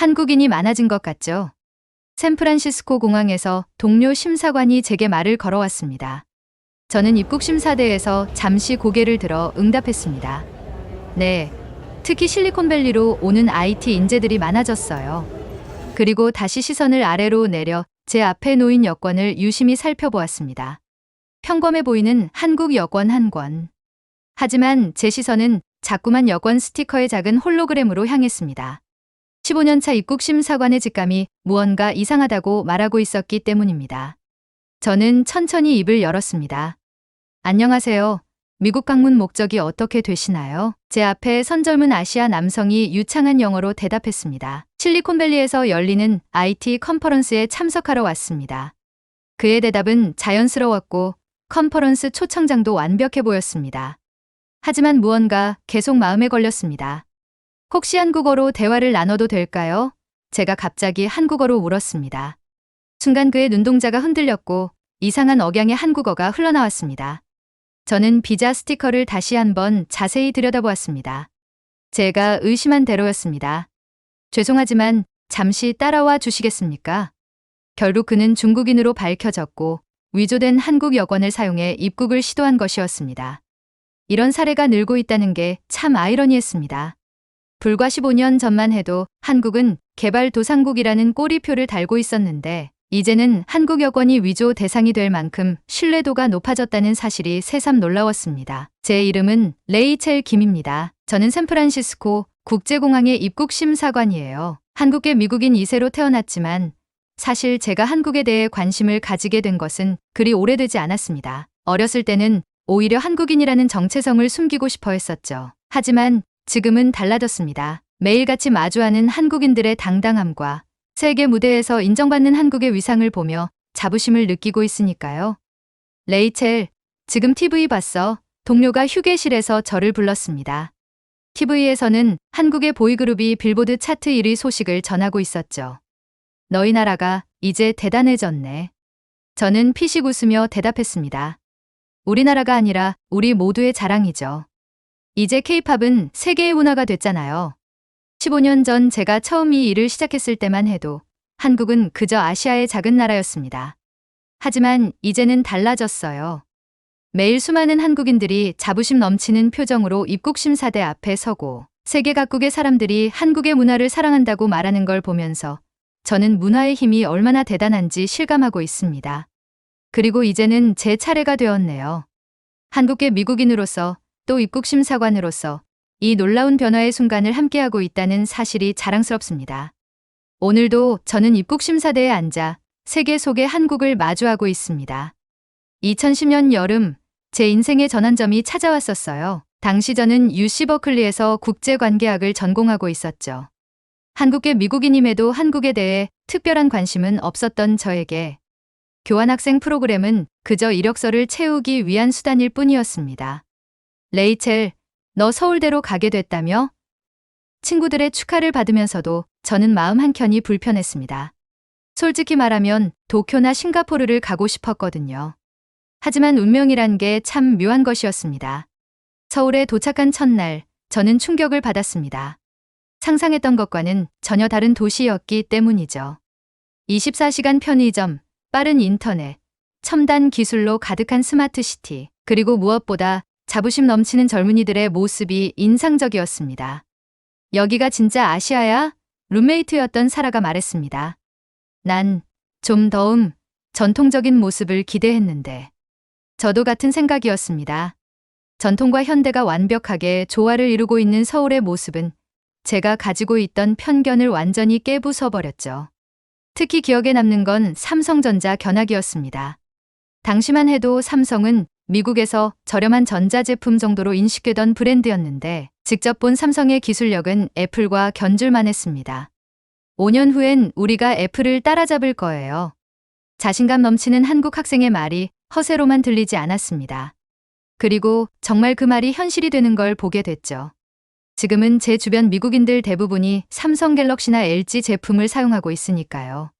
한국인이 많아진 것 같죠? 샌프란시스코 공항에서 동료 심사관이 제게 말을 걸어왔습니다. 저는 입국 심사대에서 잠시 고개를 들어 응답했습니다. 네. 특히 실리콘밸리로 오는 IT 인재들이 많아졌어요. 그리고 다시 시선을 아래로 내려 제 앞에 놓인 여권을 유심히 살펴보았습니다. 평범해 보이는 한국 여권 한 권. 하지만 제 시선은 자꾸만 여권 스티커의 작은 홀로그램으로 향했습니다. 15년차 입국 심사관의 직감이 무언가 이상하다고 말하고 있었기 때문입니다. 저는 천천히 입을 열었습니다. 안녕하세요. 미국 방문 목적이 어떻게 되시나요? 제 앞에 선절문 아시아 남성이 유창한 영어로 대답했습니다. 실리콘밸리에서 열리는 IT 컨퍼런스에 참석하러 왔습니다. 그의 대답은 자연스러웠고 컨퍼런스 초청장도 완벽해 보였습니다. 하지만 무언가 계속 마음에 걸렸습니다. 혹시 한국어로 대화를 나눠도 될까요? 제가 갑자기 한국어로 물었습니다. 순간 그의 눈동자가 흔들렸고 이상한 억양의 한국어가 흘러나왔습니다. 저는 비자 스티커를 다시 한번 자세히 들여다보았습니다. 제가 의심한 대로였습니다. 죄송하지만 잠시 따라와 주시겠습니까? 결국 그는 중국인으로 밝혀졌고 위조된 한국 여권을 사용해 입국을 시도한 것이었습니다. 이런 사례가 늘고 있다는 게 참 아이러니했습니다. 불과 15년 전만 해도 한국은 개발도상국이라는 꼬리표를 달고 있었는데 이제는 한국 여권이 위조 대상이 될 만큼 신뢰도가 높아졌다는 사실이 새삼 놀라웠습니다. 제 이름은 레이첼 김입니다. 저는 샌프란시스코 국제공항의 입국심사관이에요. 한국계 미국인 2세로 태어났지만 사실 제가 한국에 대해 관심을 가지게 된 것은 그리 오래되지 않았습니다. 어렸을 때는 오히려 한국인이라는 정체성을 숨기고 싶어 했었죠. 하지만 지금은 달라졌습니다. 매일같이 마주하는 한국인들의 당당함과 세계 무대에서 인정받는 한국의 위상을 보며 자부심을 느끼고 있으니까요. 레이첼, 지금 TV 봤어. 동료가 휴게실에서 저를 불렀습니다. TV에서는 한국의 보이그룹이 빌보드 차트 1위 소식을 전하고 있었죠. 너희 나라가 이제 대단해졌네. 저는 피식 웃으며 대답했습니다. 우리나라가 아니라 우리 모두의 자랑이죠. 이제 케이팝은 세계의 문화가 됐잖아요. 15년 전 제가 처음 이 일을 시작했을 때만 해도 한국은 그저 아시아의 작은 나라였습니다. 하지만 이제는 달라졌어요. 매일 수많은 한국인들이 자부심 넘치는 표정으로 입국심사대 앞에 서고 세계 각국의 사람들이 한국의 문화를 사랑한다고 말하는 걸 보면서 저는 문화의 힘이 얼마나 대단한지 실감하고 있습니다. 그리고 이제는 제 차례가 되었네요. 한국계 미국인으로서 또 입국심사관으로서 이 놀라운 변화의 순간을 함께하고 있다는 사실이 자랑스럽습니다. 오늘도 저는 입국심사대에 앉아 세계 속의 한국을 마주하고 있습니다. 2010년 여름 제 인생의 전환점이 찾아왔었어요. 당시 저는 UC 버클리에서 국제관계학을 전공하고 있었죠. 한국계 미국인임에도 한국에 대해 특별한 관심은 없었던 저에게 교환학생 프로그램은 그저 이력서를 채우기 위한 수단일 뿐이었습니다. 레이첼, 너 서울대로 가게 됐다며? 친구들의 축하를 받으면서도 저는 마음 한켠이 불편했습니다. 솔직히 말하면 도쿄나 싱가포르를 가고 싶었거든요. 하지만 운명이란 게 참 묘한 것이었습니다. 서울에 도착한 첫날, 저는 충격을 받았습니다. 상상했던 것과는 전혀 다른 도시였기 때문이죠. 24시간 편의점, 빠른 인터넷, 첨단 기술로 가득한 스마트 시티, 그리고 무엇보다 자부심 넘치는 젊은이들의 모습이 인상적이었습니다. 여기가 진짜 아시아야? 룸메이트였던 사라가 말했습니다. 난 좀 더음 전통적인 모습을 기대했는데. 저도 같은 생각이었습니다. 전통과 현대가 완벽하게 조화를 이루고 있는 서울의 모습은 제가 가지고 있던 편견을 완전히 깨부숴버렸죠. 특히 기억에 남는 건 삼성전자 견학이었습니다. 당시만 해도 삼성은 미국에서 저렴한 전자제품 정도로 인식되던 브랜드였는데 직접 본 삼성의 기술력은 애플과 견줄만 했습니다. 5년 후엔 우리가 애플을 따라잡을 거예요. 자신감 넘치는 한국 학생의 말이 허세로만 들리지 않았습니다. 그리고 정말 그 말이 현실이 되는 걸 보게 됐죠. 지금은 제 주변 미국인들 대부분이 삼성 갤럭시나 LG 제품을 사용하고 있으니까요.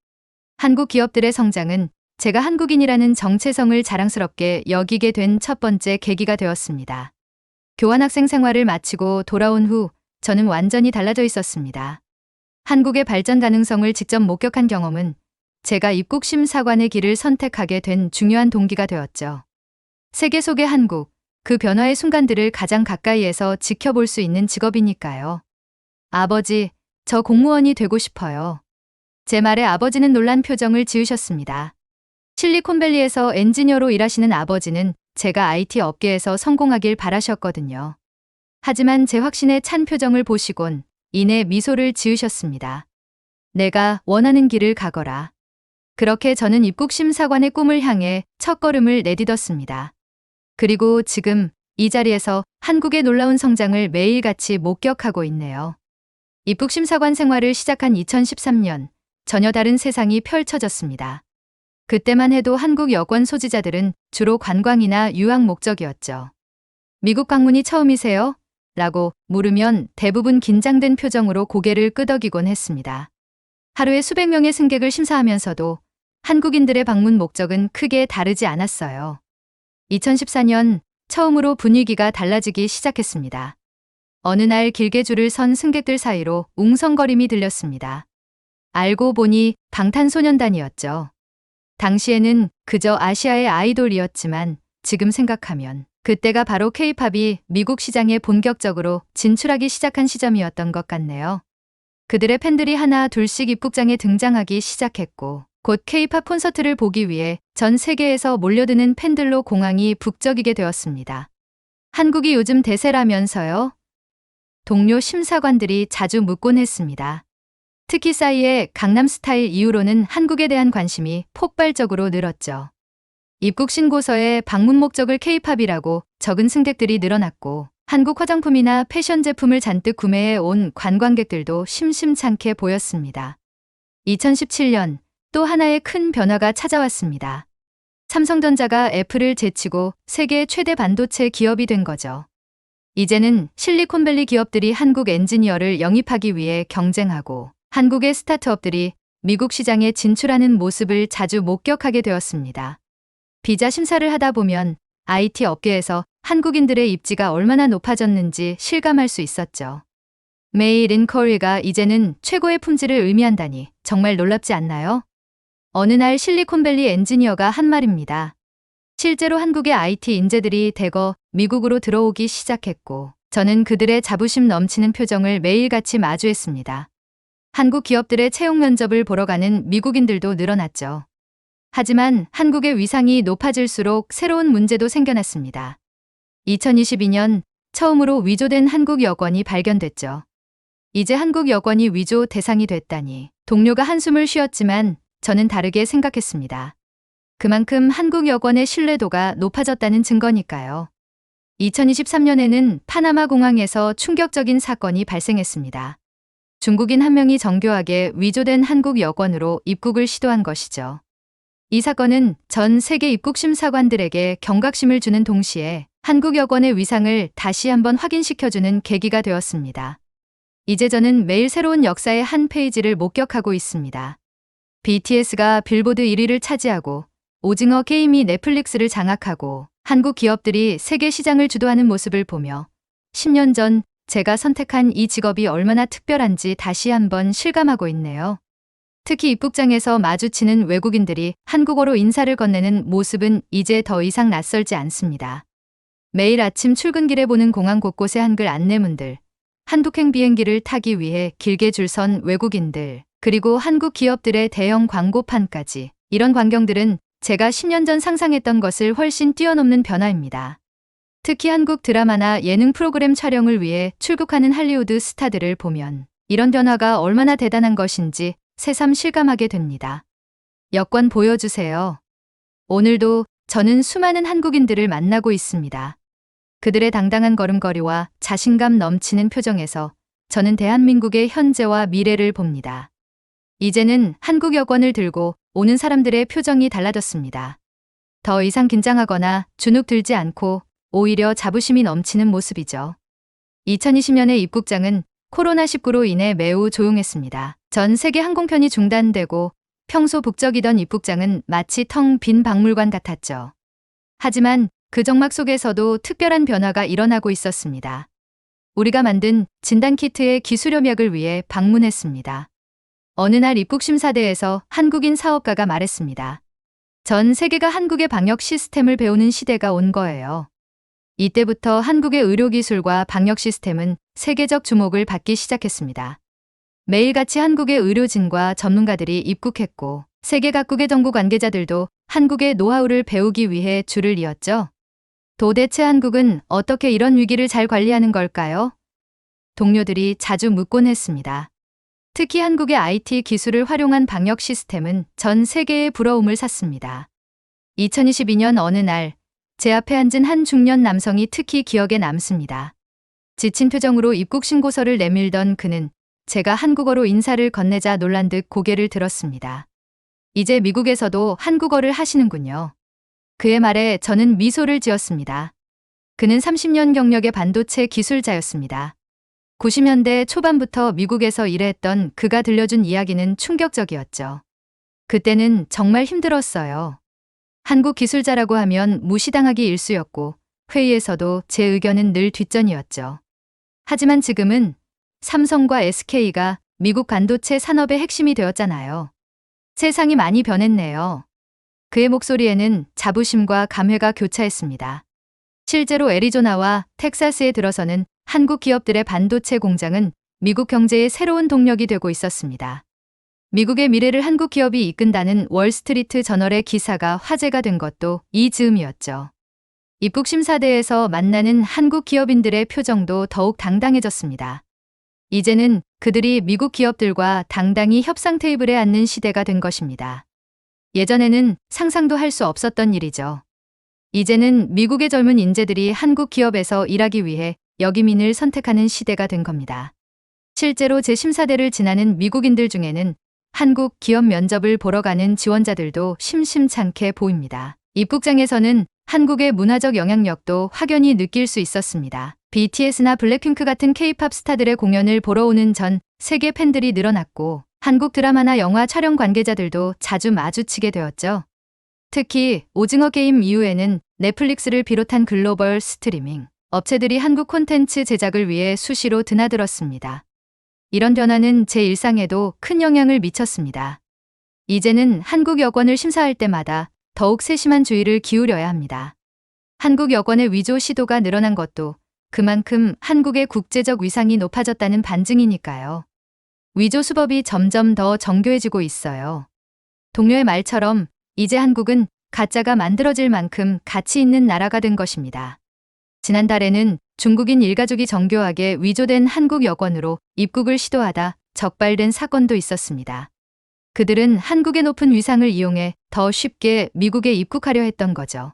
한국 기업들의 성장은 제가 한국인이라는 정체성을 자랑스럽게 여기게 된 첫 번째 계기가 되었습니다. 교환학생 생활을 마치고 돌아온 후 저는 완전히 달라져 있었습니다. 한국의 발전 가능성을 직접 목격한 경험은 제가 입국 심사관의 길을 선택하게 된 중요한 동기가 되었죠. 세계 속의 한국, 그 변화의 순간들을 가장 가까이에서 지켜볼 수 있는 직업이니까요. 아버지, 저 공무원이 되고 싶어요. 제 말에 아버지는 놀란 표정을 지으셨습니다. 실리콘밸리에서 엔지니어로 일하시는 아버지는 제가 IT 업계에서 성공하길 바라셨거든요. 하지만 제 확신에 찬 표정을 보시곤 이내 미소를 지으셨습니다. 내가 원하는 길을 가거라. 그렇게 저는 입국심사관의 꿈을 향해 첫걸음을 내딛었습니다. 그리고 지금 이 자리에서 한국의 놀라운 성장을 매일같이 목격하고 있네요. 입국심사관 생활을 시작한 2013년, 전혀 다른 세상이 펼쳐졌습니다. 그때만 해도 한국 여권 소지자들은 주로 관광이나 유학 목적이었죠. 미국 방문이 처음이세요? 라고 물으면 대부분 긴장된 표정으로 고개를 끄덕이곤 했습니다. 하루에 수백 명의 승객을 심사하면서도 한국인들의 방문 목적은 크게 다르지 않았어요. 2014년 처음으로 분위기가 달라지기 시작했습니다. 어느 날 길게 줄을 선 승객들 사이로 웅성거림이 들렸습니다. 알고 보니 방탄소년단이었죠. 당시에는 그저 아시아의 아이돌이었지만 지금 생각하면 그때가 바로 케이팝이 미국 시장에 본격적으로 진출하기 시작한 시점이었던 것 같네요. 그들의 팬들이 하나 둘씩 입국장에 등장하기 시작했고 곧 케이팝 콘서트를 보기 위해 전 세계에서 몰려드는 팬들로 공항이 북적이게 되었습니다. 한국이 요즘 대세라면서요? 동료 심사관들이 자주 묻곤 했습니다. 특히 싸이의 강남 스타일 이후로는 한국에 대한 관심이 폭발적으로 늘었죠. 입국 신고서에 방문 목적을 케이팝이라고 적은 승객들이 늘어났고 한국 화장품이나 패션 제품을 잔뜩 구매해 온 관광객들도 심심찮게 보였습니다. 2017년 또 하나의 큰 변화가 찾아왔습니다. 삼성전자가 애플을 제치고 세계 최대 반도체 기업이 된 거죠. 이제는 실리콘밸리 기업들이 한국 엔지니어를 영입하기 위해 경쟁하고 한국의 스타트업들이 미국 시장에 진출하는 모습을 자주 목격하게 되었습니다. 비자 심사를 하다 보면 IT 업계에서 한국인들의 입지가 얼마나 높아졌는지 실감할 수 있었죠. 메일 인 커리가 이제는 최고의 품질을 의미한다니 정말 놀랍지 않나요? 어느 날 실리콘밸리 엔지니어가 한 말입니다. 실제로 한국의 IT 인재들이 대거 미국으로 들어오기 시작했고 저는 그들의 자부심 넘치는 표정을 매일같이 마주했습니다. 한국 기업들의 채용 면접을 보러 가는 미국인들도 늘어났죠. 하지만 한국의 위상이 높아질수록 새로운 문제도 생겨났습니다. 2022년 처음으로 위조된 한국 여권이 발견됐죠. 이제 한국 여권이 위조 대상이 됐다니 동료가 한숨을 쉬었지만 저는 다르게 생각했습니다. 그만큼 한국 여권의 신뢰도가 높아졌다는 증거니까요. 2023년에는 파나마 공항에서 충격적인 사건이 발생했습니다. 중국인 한 명이 정교하게 위조된 한국 여권으로 입국을 시도한 것이죠. 이 사건은 전 세계 입국 심사관들에게 경각심을 주는 동시에 한국 여권의 위상을 다시 한번 확인시켜주는 계기가 되었습니다. 이제 저는 매일 새로운 역사의 한 페이지를 목격하고 있습니다. BTS가 빌보드 1위를 차지하고 오징어 게임이 넷플릭스를 장악하고 한국 기업들이 세계 시장을 주도하는 모습을 보며 10년 전 제가 선택한 이 직업이 얼마나 특별한지 다시 한번 실감하고 있네요. 특히 입국장에서 마주치는 외국인들이 한국어로 인사를 건네는 모습은 이제 더 이상 낯설지 않습니다. 매일 아침 출근길에 보는 공항 곳곳의 한글 안내문들, 한국행 비행기를 타기 위해 길게 줄 선 외국인들, 그리고 한국 기업들의 대형 광고판까지 이런 광경들은 제가 10년 전 상상했던 것을 훨씬 뛰어넘는 변화입니다. 특히 한국 드라마나 예능 프로그램 촬영을 위해 출국하는 할리우드 스타들을 보면 이런 변화가 얼마나 대단한 것인지 새삼 실감하게 됩니다. 여권 보여주세요. 오늘도 저는 수많은 한국인들을 만나고 있습니다. 그들의 당당한 걸음걸이와 자신감 넘치는 표정에서 저는 대한민국의 현재와 미래를 봅니다. 이제는 한국 여권을 들고 오는 사람들의 표정이 달라졌습니다. 더 이상 긴장하거나 주눅 들지 않고 오히려 자부심이 넘치는 모습이죠. 2020년의 입국장은 코로나19로 인해 매우 조용했습니다. 전 세계 항공편이 중단되고 평소 북적이던 입국장은 마치 텅 빈 박물관 같았죠. 하지만 그 정막 속에서도 특별한 변화가 일어나고 있었습니다. 우리가 만든 진단키트의 기술협약을 위해 방문했습니다. 어느 날 입국심사대에서 한국인 사업가가 말했습니다. 전 세계가 한국의 방역 시스템을 배우는 시대가 온 거예요. 이때부터 한국의 의료기술과 방역 시스템은 세계적 주목을 받기 시작했습니다. 매일같이 한국의 의료진과 전문가들이 입국했고, 세계 각국의 정부 관계자들도 한국의 노하우를 배우기 위해 줄을 이었죠. 도대체 한국은 어떻게 이런 위기를 잘 관리하는 걸까요? 동료들이 자주 묻곤 했습니다. 특히 한국의 IT 기술을 활용한 방역 시스템은 전 세계의 부러움을 샀습니다. 2022년 어느 날, 제 앞에 앉은 한 중년 남성이 특히 기억에 남습니다. 지친 표정으로 입국 신고서를 내밀던 그는 제가 한국어로 인사를 건네자 놀란 듯 고개를 들었습니다. 이제 미국에서도 한국어를 하시는군요. 그의 말에 저는 미소를 지었습니다. 그는 30년 경력의 반도체 기술자였습니다. 90년대 초반부터 미국에서 일했던 그가 들려준 이야기는 충격적이었죠. 그때는 정말 힘들었어요. 한국 기술자라고 하면 무시당하기 일쑤였고 회의에서도 제 의견은 늘 뒷전이었죠. 하지만 지금은 삼성과 SK가 미국 반도체 산업의 핵심이 되었잖아요. 세상이 많이 변했네요. 그의 목소리에는 자부심과 감회가 교차했습니다. 실제로 애리조나와 텍사스에 들어서는 한국 기업들의 반도체 공장은 미국 경제의 새로운 동력이 되고 있었습니다. 미국의 미래를 한국 기업이 이끈다는 월스트리트 저널의 기사가 화제가 된 것도 이 즈음이었죠. 입국 심사대에서 만나는 한국 기업인들의 표정도 더욱 당당해졌습니다. 이제는 그들이 미국 기업들과 당당히 협상 테이블에 앉는 시대가 된 것입니다. 예전에는 상상도 할 수 없었던 일이죠. 이제는 미국의 젊은 인재들이 한국 기업에서 일하기 위해 여기민을 선택하는 시대가 된 겁니다. 실제로 제 심사대를 지나는 미국인들 중에는 한국 기업 면접을 보러 가는 지원자들도 심심찮게 보입니다. 입국장에서는 한국의 문화적 영향력도 확연히 느낄 수 있었습니다. BTS나 블랙핑크 같은 K-팝 스타들의 공연을 보러 오는 전 세계 팬들이 늘어났고 한국 드라마나 영화 촬영 관계자들도 자주 마주치게 되었죠. 특히 오징어 게임 이후에는 넷플릭스를 비롯한 글로벌 스트리밍 업체들이 한국 콘텐츠 제작을 위해 수시로 드나들었습니다. 이런 변화는 제 일상에도 큰 영향을 미쳤습니다. 이제는 한국 여권을 심사할 때마다 더욱 세심한 주의를 기울여야 합니다. 한국 여권의 위조 시도가 늘어난 것도 그만큼 한국의 국제적 위상이 높아졌다는 반증이니까요. 위조 수법이 점점 더 정교해지고 있어요. 동료의 말처럼 이제 한국은 가짜가 만들어질 만큼 가치 있는 나라가 된 것입니다. 지난달에는 중국인 일가족이 정교하게 위조된 한국 여권으로 입국을 시도하다 적발된 사건도 있었습니다. 그들은 한국의 높은 위상을 이용해 더 쉽게 미국에 입국하려 했던 거죠.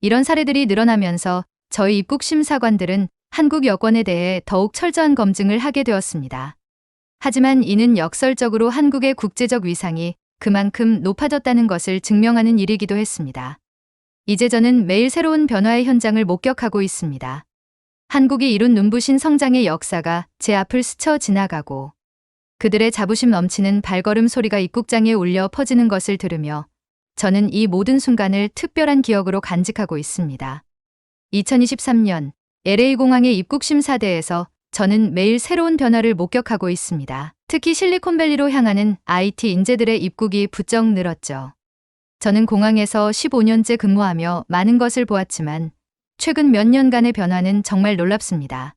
이런 사례들이 늘어나면서 저희 입국 심사관들은 한국 여권에 대해 더욱 철저한 검증을 하게 되었습니다. 하지만 이는 역설적으로 한국의 국제적 위상이 그만큼 높아졌다는 것을 증명하는 일이기도 했습니다. 이제 저는 매일 새로운 변화의 현장을 목격하고 있습니다. 한국이 이룬 눈부신 성장의 역사가 제 앞을 스쳐 지나가고 그들의 자부심 넘치는 발걸음 소리가 입국장에 울려 퍼지는 것을 들으며 저는 이 모든 순간을 특별한 기억으로 간직하고 있습니다. 2023년 LA공항의 입국 심사대에서 저는 매일 새로운 변화를 목격하고 있습니다. 특히 실리콘밸리로 향하는 IT 인재들의 입국이 부쩍 늘었죠. 저는 공항에서 15년째 근무하며 많은 것을 보았지만 최근 몇 년간의 변화는 정말 놀랍습니다.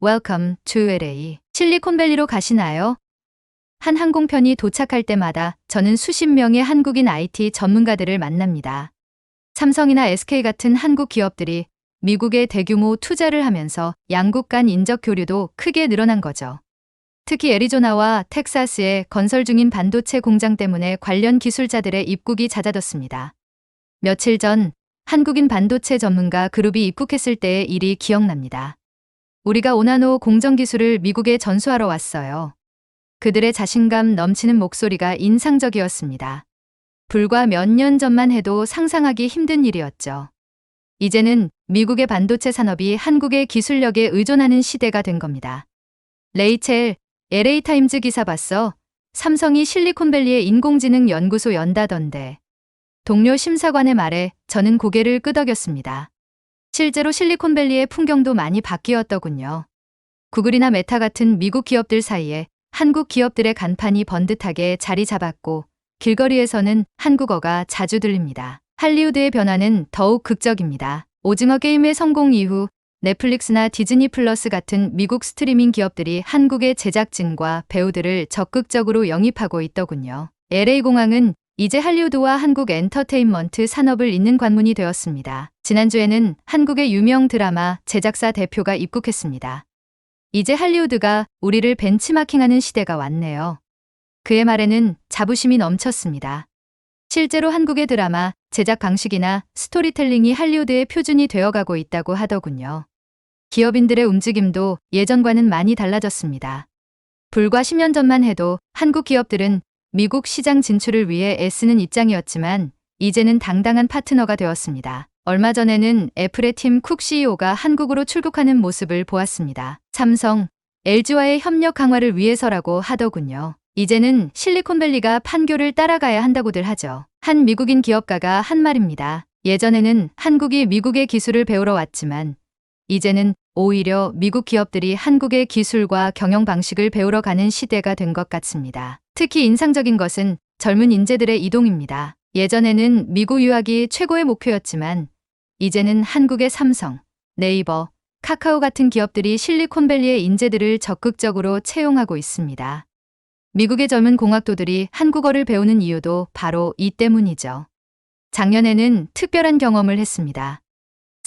Welcome to LA. 실리콘밸리로 가시나요? 한 항공편이 도착할 때마다 저는 수십 명의 한국인 IT 전문가들을 만납니다. 삼성이나 SK 같은 한국 기업들이 미국에 대규모 투자를 하면서 양국 간 인적 교류도 크게 늘어난 거죠. 특히 애리조나와 텍사스에 건설 중인 반도체 공장 때문에 관련 기술자들의 입국이 잦아졌습니다. 며칠 전 한국인 반도체 전문가 그룹이 입국했을 때의 일이 기억납니다. 우리가 오나노 공정 기술을 미국에 전수하러 왔어요. 그들의 자신감 넘치는 목소리가 인상적이었습니다. 불과 몇 년 전만 해도 상상하기 힘든 일이었죠. 이제는 미국의 반도체 산업이 한국의 기술력에 의존하는 시대가 된 겁니다. 레이첼, LA타임즈 기사 봤어? 삼성이 실리콘밸리의 인공지능 연구소 연다던데. 동료 심사관의 말에 저는 고개를 끄덕였습니다. 실제로 실리콘밸리의 풍경도 많이 바뀌었더군요. 구글이나 메타 같은 미국 기업들 사이에 한국 기업들의 간판이 번듯하게 자리 잡았고 길거리에서는 한국어가 자주 들립니다. 할리우드의 변화는 더욱 극적입니다. 오징어 게임의 성공 이후 넷플릭스나 디즈니 플러스 같은 미국 스트리밍 기업들이 한국의 제작진과 배우들을 적극적으로 영입하고 있더군요. LA공항은 이제 할리우드와 한국 엔터테인먼트 산업을 잇는 관문이 되었습니다. 지난주에는 한국의 유명 드라마 제작사 대표가 입국했습니다. 이제 할리우드가 우리를 벤치마킹하는 시대가 왔네요. 그의 말에는 자부심이 넘쳤습니다. 실제로 한국의 드라마 제작 방식이나 스토리텔링이 할리우드의 표준이 되어가고 있다고 하더군요. 기업인들의 움직임도 예전과는 많이 달라졌습니다. 불과 10년 전만 해도 한국 기업들은 미국 시장 진출을 위해 애쓰는 입장이었지만 이제는 당당한 파트너가 되었습니다. 얼마 전에는 애플의 팀 쿡 CEO가 한국으로 출국하는 모습을 보았습니다. 삼성, LG와의 협력 강화를 위해서라고 하더군요. 이제는 실리콘밸리가 판교를 따라가야 한다고들 하죠. 한 미국인 기업가가 한 말입니다. 예전에는 한국이 미국의 기술을 배우러 왔지만 이제는 오히려 미국 기업들이 한국의 기술과 경영 방식을 배우러 가는 시대가 된 것 같습니다. 특히 인상적인 것은 젊은 인재들의 이동입니다. 예전에는 미국 유학이 최고의 목표였지만 이제는 한국의 삼성, 네이버, 카카오 같은 기업들이 실리콘밸리의 인재들을 적극적으로 채용하고 있습니다. 미국의 젊은 공학도들이 한국어를 배우는 이유도 바로 이 때문이죠. 작년에는 특별한 경험을 했습니다.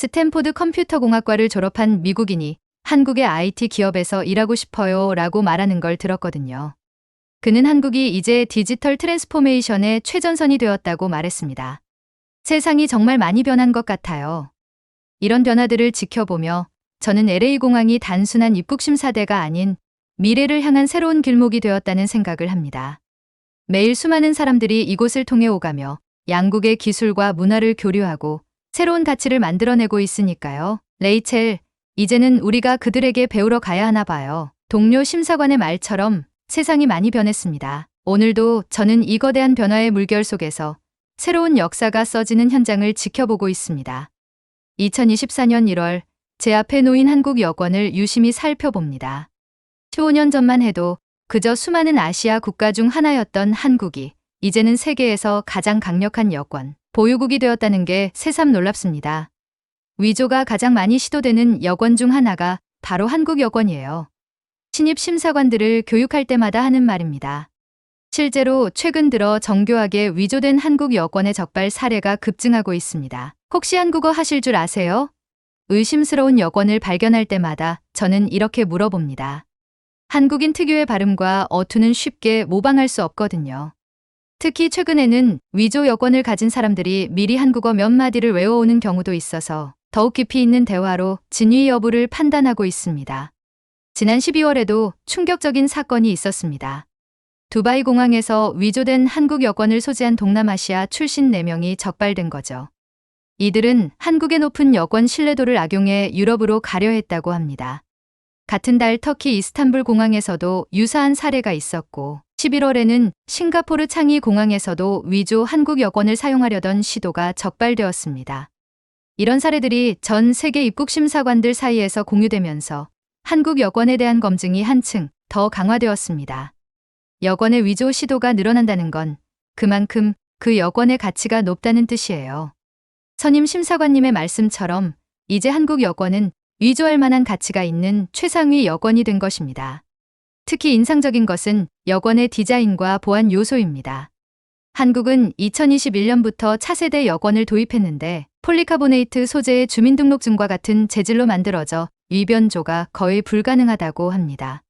스탠포드 컴퓨터공학과를 졸업한 미국인이 한국의 IT 기업에서 일하고 싶어요 라고 말하는 걸 들었거든요. 그는 한국이 이제 디지털 트랜스포메이션의 최전선이 되었다고 말했습니다. 세상이 정말 많이 변한 것 같아요. 이런 변화들을 지켜보며 저는 LA공항이 단순한 입국심사대가 아닌 미래를 향한 새로운 길목이 되었다는 생각을 합니다. 매일 수많은 사람들이 이곳을 통해 오가며 양국의 기술과 문화를 교류하고 새로운 가치를 만들어내고 있으니까요. 레이첼, 이제는 우리가 그들에게 배우러 가야 하나 봐요. 동료 심사관의 말처럼 세상이 많이 변했습니다. 오늘도 저는 이 거대한 변화의 물결 속에서 새로운 역사가 써지는 현장을 지켜보고 있습니다. 2024년 1월 제 앞에 놓인 한국 여권을 유심히 살펴봅니다. 15년 전만 해도 그저 수많은 아시아 국가 중 하나였던 한국이 이제는 세계에서 가장 강력한 여권, 보유국이 되었다는 게 새삼 놀랍습니다. 위조가 가장 많이 시도되는 여권 중 하나가 바로 한국 여권이에요. 신입 심사관들을 교육할 때마다 하는 말입니다. 실제로 최근 들어 정교하게 위조된 한국 여권의 적발 사례가 급증하고 있습니다. 혹시 한국어 하실 줄 아세요? 의심스러운 여권을 발견할 때마다 저는 이렇게 물어봅니다. 한국인 특유의 발음과 어투는 쉽게 모방할 수 없거든요. 특히 최근에는 위조 여권을 가진 사람들이 미리 한국어 몇 마디를 외워오는 경우도 있어서 더욱 깊이 있는 대화로 진위 여부를 판단하고 있습니다. 지난 12월에도 충격적인 사건이 있었습니다. 두바이 공항에서 위조된 한국 여권을 소지한 동남아시아 출신 4명이 적발된 거죠. 이들은 한국의 높은 여권 신뢰도를 악용해 유럽으로 가려 했다고 합니다. 같은 달 터키 이스탄불 공항에서도 유사한 사례가 있었고 11월에는 싱가포르 창이 공항에서도 위조 한국 여권을 사용하려던 시도가 적발되었습니다. 이런 사례들이 전 세계 입국 심사관들 사이에서 공유되면서 한국 여권에 대한 검증이 한층 더 강화되었습니다. 여권의 위조 시도가 늘어난다는 건 그만큼 그 여권의 가치가 높다는 뜻이에요. 선임 심사관님의 말씀처럼 이제 한국 여권은 위조할 만한 가치가 있는 최상위 여권이 된 것입니다. 특히 인상적인 것은 여권의 디자인과 보안 요소입니다. 한국은 2021년부터 차세대 여권을 도입했는데 폴리카보네이트 소재의 주민등록증과 같은 재질로 만들어져 위변조가 거의 불가능하다고 합니다.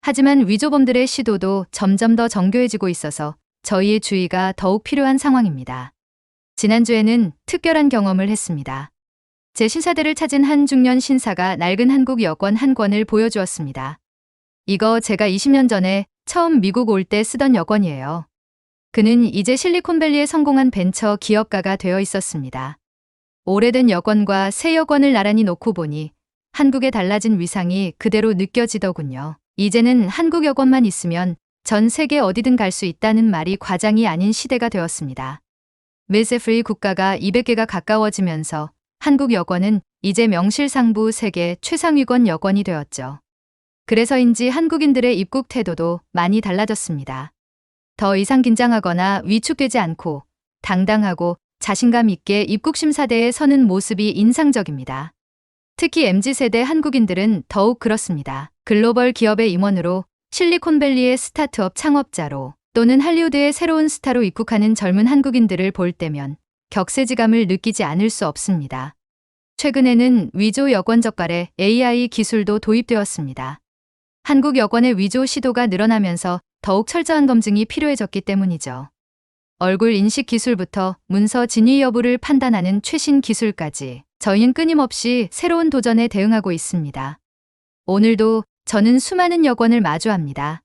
하지만 위조범들의 시도도 점점 더 정교해지고 있어서 저희의 주의가 더욱 필요한 상황입니다. 지난주에는 특별한 경험을 했습니다. 제 신사대를 찾은 한 중년 신사가 낡은 한국 여권 한 권을 보여주었습니다. 이거 제가 20년 전에 처음 미국 올 때 쓰던 여권이에요. 그는 이제 실리콘밸리에 성공한 벤처 기업가가 되어 있었습니다. 오래된 여권과 새 여권을 나란히 놓고 보니 한국의 달라진 위상이 그대로 느껴지더군요. 이제는 한국 여권만 있으면 전 세계 어디든 갈 수 있다는 말이 과장이 아닌 시대가 되었습니다. 메세프리 국가가 200개가 가까워지면서 한국 여권은 이제 명실상부 세계 최상위권 여권이 되었죠. 그래서인지 한국인들의 입국 태도도 많이 달라졌습니다. 더 이상 긴장하거나 위축되지 않고 당당하고 자신감 있게 입국 심사대에 서는 모습이 인상적입니다. 특히 MZ세대 한국인들은 더욱 그렇습니다. 글로벌 기업의 임원으로 실리콘밸리의 스타트업 창업자로 또는 할리우드의 새로운 스타로 입국하는 젊은 한국인들을 볼 때면 격세지감을 느끼지 않을 수 없습니다. 최근에는 위조 여권 적발에 AI 기술도 도입되었습니다. 한국 여권의 위조 시도가 늘어나면서 더욱 철저한 검증이 필요해졌기 때문이죠. 얼굴 인식 기술부터 문서 진위 여부를 판단하는 최신 기술까지 저희는 끊임없이 새로운 도전에 대응하고 있습니다. 오늘도 저는 수많은 여권을 마주합니다.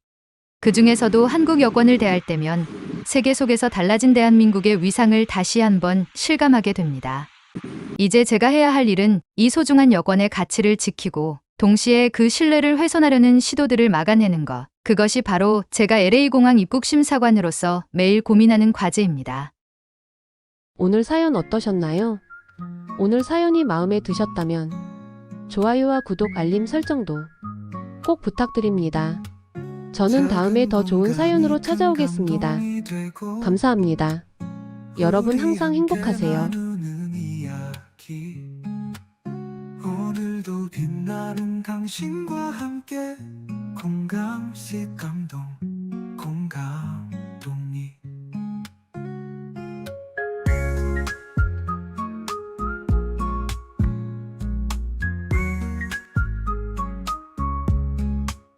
그 중에서도 한국 여권을 대할 때면 세계 속에서 달라진 대한민국의 위상을 다시 한번 실감하게 됩니다. 이제 제가 해야 할 일은 이 소중한 여권의 가치를 지키고 동시에 그 신뢰를 훼손하려는 시도들을 막아내는 것. 그것이 바로 제가 LA공항 입국심사관으로서 매일 고민하는 과제입니다. 오늘 사연 어떠셨나요? 오늘 사연이 마음에 드셨다면 좋아요와 구독 알림 설정도 꼭 부탁드립니다. 저는 다음에 더 좋은 사연으로 찾아오겠습니다. 감사합니다. 여러분 항상 행복하세요. 나는 당신과 함께 공감식 감동 공감.